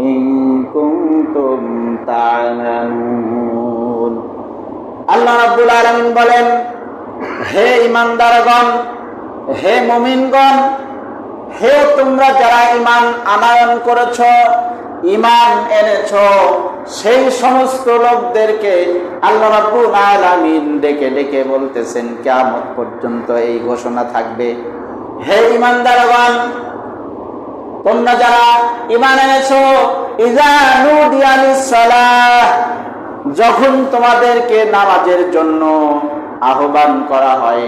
إن كنتم تعلمون আল্লাহ রাব্বুল আলামিন বলেন হে ইমানদারগণ হে মুমিনগণ হে তোমরা যারা ইমান আনায়ন করেছ ইমান এনেছ সেই সমস্ত লোকদেরকে আল্লাহ রাব্বুল আলামিন ডেকে ডেকে বলতেছেন কিয়ামত পর্যন্ত এই ঘোষণা থাকবে হে ইমানদারগণ তোমরা যারা ইমান এনেছো যখন তোমাদেরকে নামাজের জন্য আহ্বান করা হয়,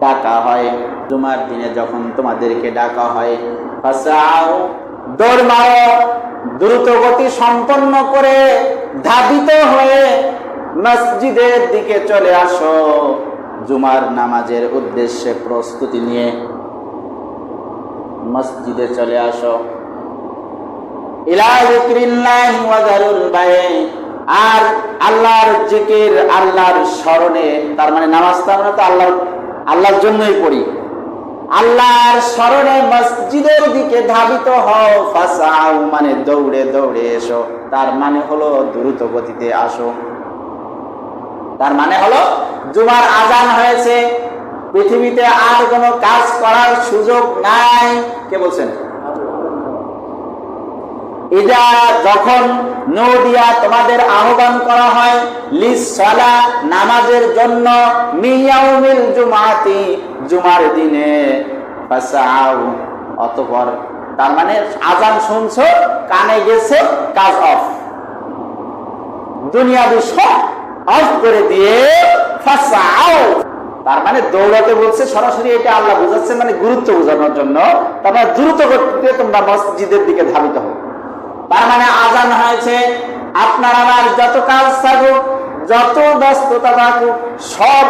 ডাকা হয়, জুমার দিনে যখন তোমাদেরকে ডাকা হয় দৌড় মারো, দ্রুত গতি সম্পন্ন করে ধাবিত হয়ে মসজিদের দিকে চলে আসো। জুমার নামাজের উদ্দেশ্যে প্রস্তুতি নিয়ে মসজিদে চলে আসো। আর আল্লাহর জিকির আল্লাহর স্মরণে, তার মানে নামাজ আমরা তো আল্লাহর আল্লাহর জন্যই পড়ি। আল্লাহর স্মরণে মসজিদের দিকে ধাবিত হও, ফাসাউ মানে দৌড়ে দৌড়ে এসো। তার মানে হলো দ্রুত গতিতে আসো। তার মানে হলো, জুমার আজান হয়েছে পৃথিবীতে আর কোনো কাজ করার সুযোগ নাই। কে বলছেন? ইদা যখন নদিয়া তোমাদের আহ্বান করা হয় লিসালা নামাজের জন্য, মিয়াউমিল জুমাতি, জুমার দিনে। অতঃপর তার মানে আজান শুনছো, কানে গেছে, কাজ অফ। দুনিয়া সব অফ করে দিয়ে ফাসাউ। তার মানে দৌড়াতে বলছে সরাসরি এটা আল্লাহ বোঝাচ্ছে মানে গুরুত্ব বোঝানোর জন্য। তারপরে দ্রুত গতিতে তোমরা মসজিদের দিকে ধাবিত হও। তার মানে আজান হয়েছে, আপনার আমার যত কাজ থাকুক, যত ব্যস্ততা থাকুক, সব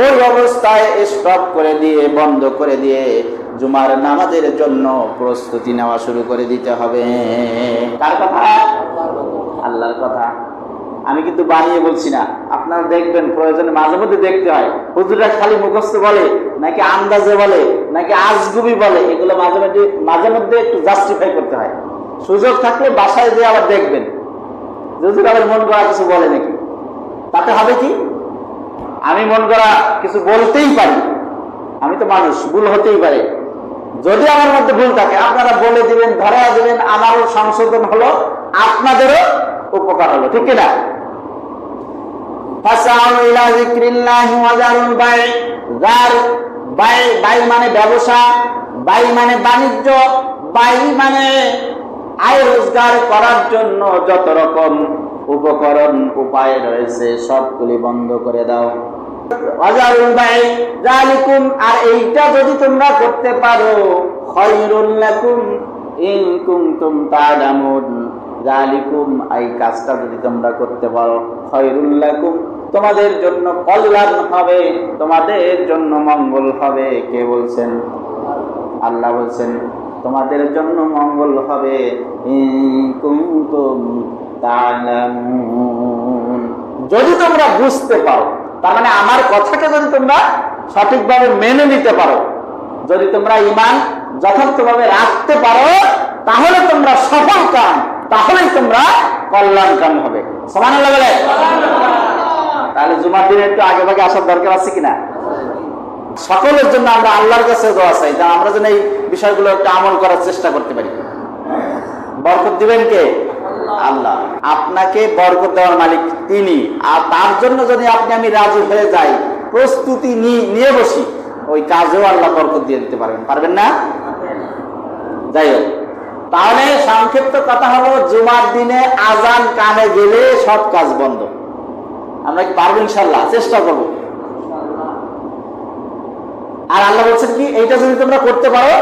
ওই অবস্থায় স্টপ করে দিয়ে, বন্ধ করে দিয়ে জুমার নামাজের জন্য প্রস্তুতি নেওয়া শুরু করে দিতে হবে। কার কথা? আল্লাহর কথা। আমি কিন্তু বানিয়ে বলছি না। আপনারা দেখবেন, প্রয়োজনে মাঝে মধ্যে দেখতে হয়। হুজুরা খালি মুখস্থ বলে, নাকি আন্দাজে বলে, নাকি আজগুবি বলে, এগুলো মাঝে মধ্যে মাঝে মধ্যে একটু জাস্টিফাই করতে হয়। সুযোগ থাকলে বাসায় দিয়ে আবার দেখবেন। হুজুর আবার মন করা কিছু বলে নাকি? তাতে হবে কি? আমি মন করা কিছু বলতেই পারি। আমি তো মানুষ, ভুল হতেই পারে। যদি আমার মধ্যে ভুল থাকে, আপনারা বলে দিবেন, ধরা দিবেন, আমারও সংশোধন হলো আপনাদেরও উপকার হলো, ঠিক কিনা? মানে মানে মানে সবগুলি বন্ধ করে দাও। অজারুল ভাই আর এইটা যদি তোমরা করতে পারো, খয়রুল লাকুম, ইন জালিকুম এই কাজটা যদি তোমরা করতে পারো, খয়রুল লাকুম। তোমাদের জন্য কল্যাণ হবে, তোমাদের জন্য মঙ্গল হবে। কে বলছেন? আল্লাহ বলছেন, তোমাদের জন্য মঙ্গল হবে। যদি তোমরা বুঝতে পারো, তার মানে আমার কথাকে যদি তোমরা সঠিকভাবে মেনে নিতে পারো, যদি তোমরা ইমান যথার্থভাবে রাখতে পারো, তাহলে তোমরা সফল কাম। তাহলেই তোমরা কল্যাণ কাম হবে। সমান তাহলে জুমার দিনে একটু আগে ভাগে আসার দরকার আছে কিনা? সকলের জন্য আমরা আল্লাহর কাছে দোয়া চাই তা আমরা যেন এই বিষয়গুলো একটু আমল করার চেষ্টা করতে পারি। বরকত দিবেন কে? আল্লাহ। আপনাকে বরকত দেওয়ার মালিক তিনি। আর তার জন্য যদি আপনি আমি রাজি হয়ে যাই, প্রস্তুতি নিয়ে বসি, ওই কাজেও আল্লাহ বরকত দিয়ে দিতে পারবেন পারবেন না? যাই হোক। তাহলে সংক্ষিপ্ত কথা হলো জুমার দিনে আজান কানে গেলে সব কাজ বন্ধ। আমরা কি পারব ইনশাল্লাহ চেষ্টা করব। আর আল্লাহ বলছেন কি, এইটা যদি তোমরা করতে পারো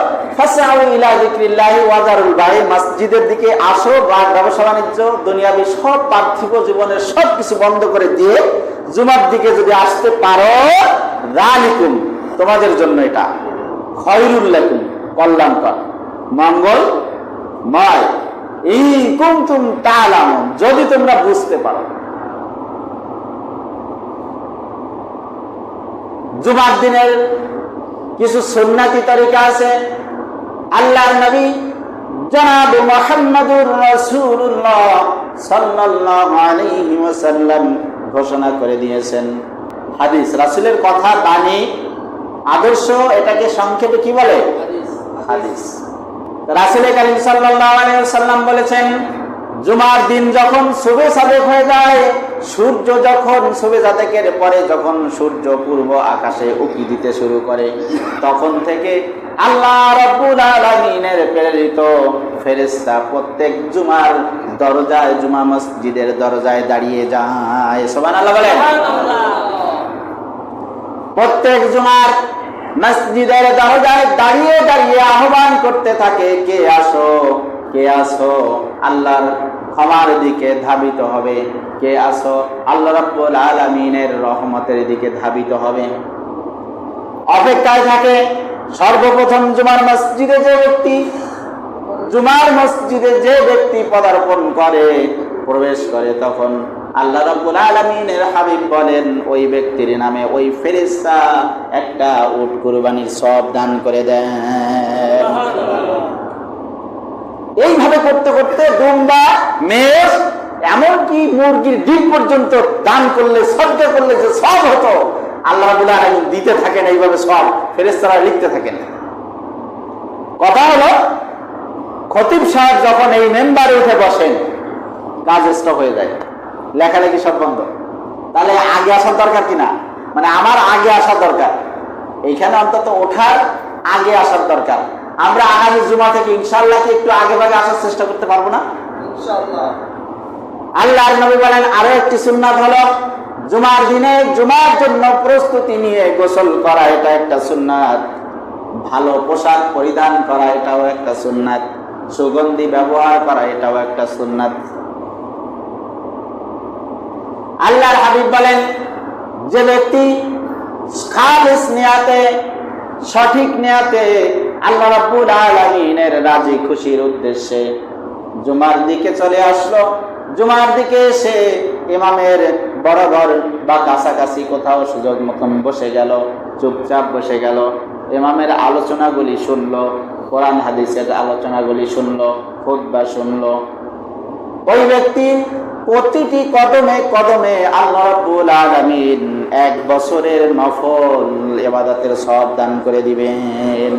মসজিদের দিকে আসো বা ব্যবসা বাণিজ্য, দুনিয়াবি সব পার্থিব জীবনের সব কিছু বন্ধ করে দিয়ে জুমার দিকে যদি আসতে পারো, যালিকুম, তোমাদের জন্য এটা। খয়রুল লাকুম, কল্যাণকর। মঙ্গল, ময়। যদি তোমরা বুঝতে পারো। জুমার দিনের কিছু সুন্নাতি তরিকা আছে। আল্লাহর নবী ঘোষণা করে দিয়েছেন। হাদিস, রাসূলের কথা, বাণী, আদর্শ, এটাকে সংক্ষেপে কি বলে? হাদিস। রাসূল করিম আলাইহি বলেছেন জুমার দিন যখন শুভে সাদেক হয়ে যায় সূর্য যখন শুভে সাদেকের পরে যখন সূর্য পূর্ব আকাশে উকি দিতে শুরু করে তখন থেকে আল্লাহ রাব্বুল আলামিনের প্রেরিত ফেরেশতা প্রত্যেক জুমার দরজায় জুমা মসজিদের দরজায় দাঁড়িয়ে যায়। সুবহানাল্লাহ বলেন। প্রত্যেক জুমার মসজিদের দরজায় দাঁড়িয়ে দাঁড়িয়ে আহ্বান করতে থাকে, কে আসো? কে আসো? আল্লাহর ক্ষমার দিকে ধাবিত হবে। কে আসো? আল্লাহ রাব্বুল আলামিনের রহমতের দিকে ধাবিত হবে। অপেক্ষায় থাকে সর্বপ্রথম জুমার মসজিদে যে ব্যক্তি, জুমার মসজিদে যে ব্যক্তি পদার্পণ করে, প্রবেশ করে, তখন আল্লাহ রাব্বুল আলামিনের হাবিব বলেন ওই ব্যক্তির নামে ওই ফেরেশতা একটা উট কুরবানির সব দান করে দেন। এইভাবে করতে করতে দুম্বা মেষ এমনকি মুরগির ডিম পর্যন্ত দান করলে সজ্জা করলে যে সব হতো আল্লাহ রাব্বুল আলামিন দিতে থাকেন এইভাবে সব ফেরেশতারা লিখতে থাকেন। কথা হলো খতিব সাহেব যখন এই মেম্বারে উঠে বসেন কাজ স্টপ হয়ে যায়। লেখালেখি সব বন্ধ। তাহলে আগে আসার দরকার কিনা মানে আমার আগে আসার দরকার। এইখানে অন্তত ওঠার আগে আসার দরকার। আমরা আগামী জুমা থেকে ইনশাল্লাহ কি একটু আগে ভাগে আসার চেষ্টা করতে পারব না? আল্লাহর নবী বলেন আরও একটি সুন্নাত হলো জুমার দিনে জুমার জন্য প্রস্তুতি নিয়ে গোসল করা এটা একটা সুন্নাত। ভালো পোশাক পরিধান করা এটাও একটা সুন্নাত। সুগন্ধি ব্যবহার করা এটাও একটা সুন্নাত। আল্লাহর হাবিব বলেন, যে ব্যক্তি খালিস নিয়াতে, সঠিক নিয়াতে আল্লাহ রাব্বুল আলামিনের রাজি খুশির উদ্দেশ্যে জুমার দিকে চলে আসলো। জুমার দিকে এসে ইমামের বড় ঘর বা কাছাকাছি কোথাও সুযোগ মতন বসে গেল, চুপচাপ বসে গেল। ইমামের আলোচনাগুলি শুনলো, কোরআন হাদিসের আলোচনাগুলি শুনলো, খুতবা শুনলো ওই ব্যক্তি প্রতিটি কদমে কদমে আল্লাহ রাব্বুল এক বছরের নফল ইবাদতের সব দান করে দিবেন।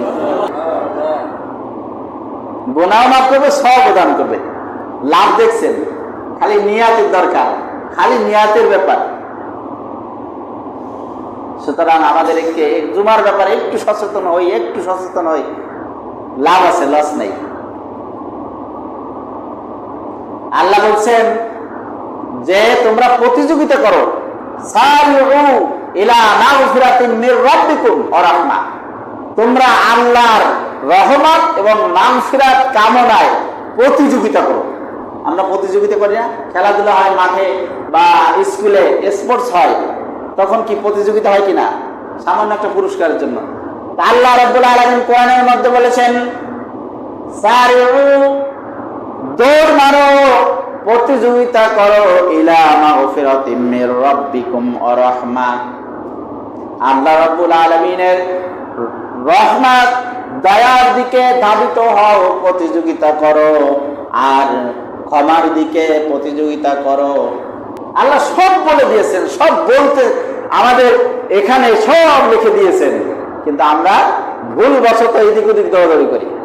গুনাহ মাফ করবে সব দান করবে। লাভ দেখছেন, খালি নিয়াতের দরকার, খালি নিয়াতের ব্যাপার। সুতরাং আমাদেরকে জুমার ব্যাপারে একটু সচেতন হই, একটু সচেতন হই। লাভ আছে, লস নেই। আল্লাহ বলছেন যে তোমরা প্রতিযোগিতা করো। তোমরা আল্লাহর রহমত এবং মাগফিরাত কামনায় প্রতিযোগিতা করো। আমরা প্রতিযোগিতা করি না, খেলাধুলা হয় মাঠে বা স্কুলে, স্পোর্টস হয়, তখন কি প্রতিযোগিতা হয় কিনা? সামান্য একটা পুরস্কারের জন্য। আল্লাহ রাব্বুল আলামিন কোরআনের মধ্যে বলেছেন দৌড় মারো, প্রতিযোগিতা করো, ইলা মাগফিরাতিম মির রাব্বিকুম ওয়া রাহমা। আল্লাহ রাব্বুল আলামিনের রহমত দয়ার দিকে ধাবিত হও, প্রতিযোগিতা করো। আর ক্ষমার দিকে প্রতিযোগিতা করো। আল্লাহ সব বলে দিয়েছেন, সব বলতে আমাদের এখানে সব লিখে দিয়েছেন। কিন্তু আমরা ভুল বশত এদিক ওদিক দৌড়াদৌড়ি করি।